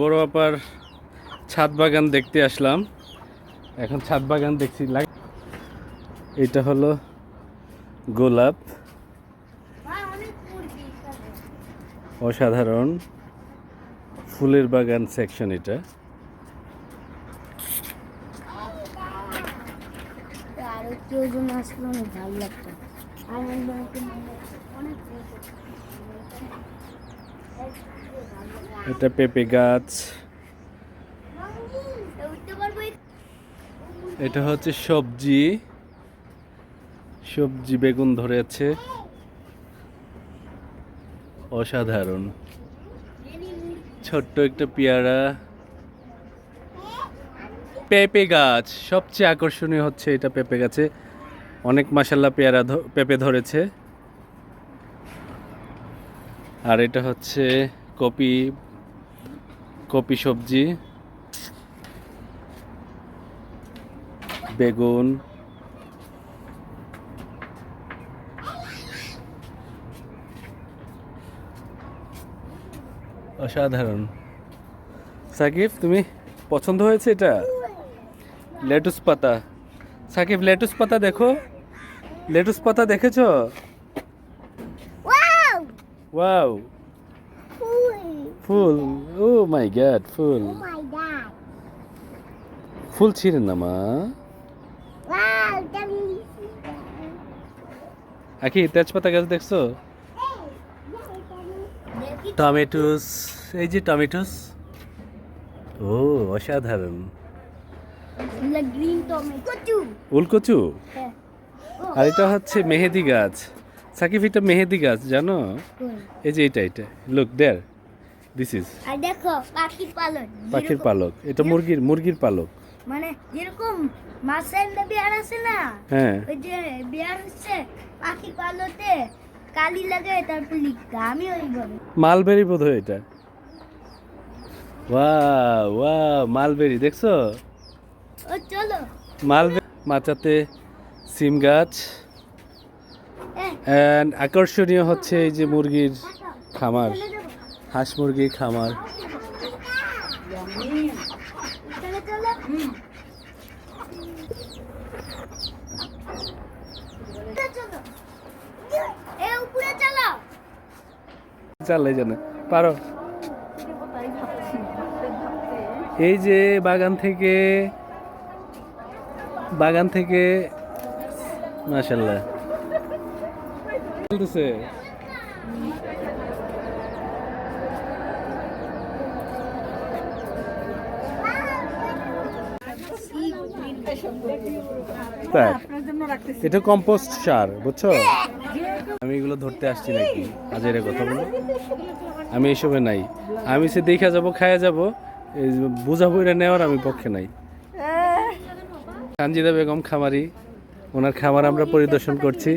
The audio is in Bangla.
বড় আপার ছাদ বাগান দেখতে আসলাম। এখন ছাদ বাগান দেখছি। এটা হলো গোলাপ। অসাধারণ। ফুলের বাগান সেকশন এটা। আরও কেউ জন আসলে ভালো লাগতো অনেক এটা পেঁপে গাছ। এটা হচ্ছে সবজি। সবজি বেগুন ধরেছে। অসাধারণ। ছোট্ট একটা পেয়ারা। পেঁপে গাছ। সবচেয়ে আকর্ষণীয় হচ্ছে এটা পেঁপে গাছে। অনেক মাসাল্লা পেয়ারা পেঁপে ধরেছে। আর এটা হচ্ছে কপি কপি সবজি বেগুন অসাধারণ। সাকিব তুমি পছন্দ হয়েছে এটা? লেটুস পাতা। সাকিব লেটুস পাতা দেখো। লেটুস পাতা দেখেছ? ওয়াও ফুল ও মাই গ্যাড ফুল। গড ফুল ছিঁড়ে না মা? আকি তেজপাতা গাছ দেখছ? টমেটোস এই যে টমেটোস ও অসাধারণ। উলকচু? হ্যাঁ। আর এটা হচ্ছে মেহেদি গাছ। সাকিব এটা মেহেদি গাছ জানো? এই যে এটা এটা। লুক দেয়ার দিস ইজ আর দেখো পাখির পালন পাখির পালক। এটা মুরগির মুরগির পালক। মানে যেরকম মাছের বিয়ার আছে না? হ্যাঁ। ওই যে বিয়ার হচ্ছে পাখি পালতে কালি লাগে তারপর লিখতে। আমি ওইভাবে মালবেরি বোধ হয় এটা। ওয়া ওয়া মালবেরি দেখছ? ও চলো। মালবেরি মাচাতে সিম গাছ। অ্যান্ড আকর্ষণীয় হচ্ছে এই যে মুরগির খামার। হাঁস মুরগির খামার। চলো চলো চলো, চলো। এ উপরে চলো চালে জানে পারো? এই যে বাগান থেকে বাগান থেকে মাশাল্লাহ চলতেছে। তাই? এটা কম্পোস্ট সার বুঝছ? আমি এগুলো ধরতে আসছি নাকি? আজের কথা বলো। আমি এসবে নাই। আমি সে দেখা যাব খায়া যাব বোঝা বইরা নেওয়ার আমি পক্ষে নাই। সানজিদা বেগম খামারি ওনার খামার আমরা পরিদর্শন করছি।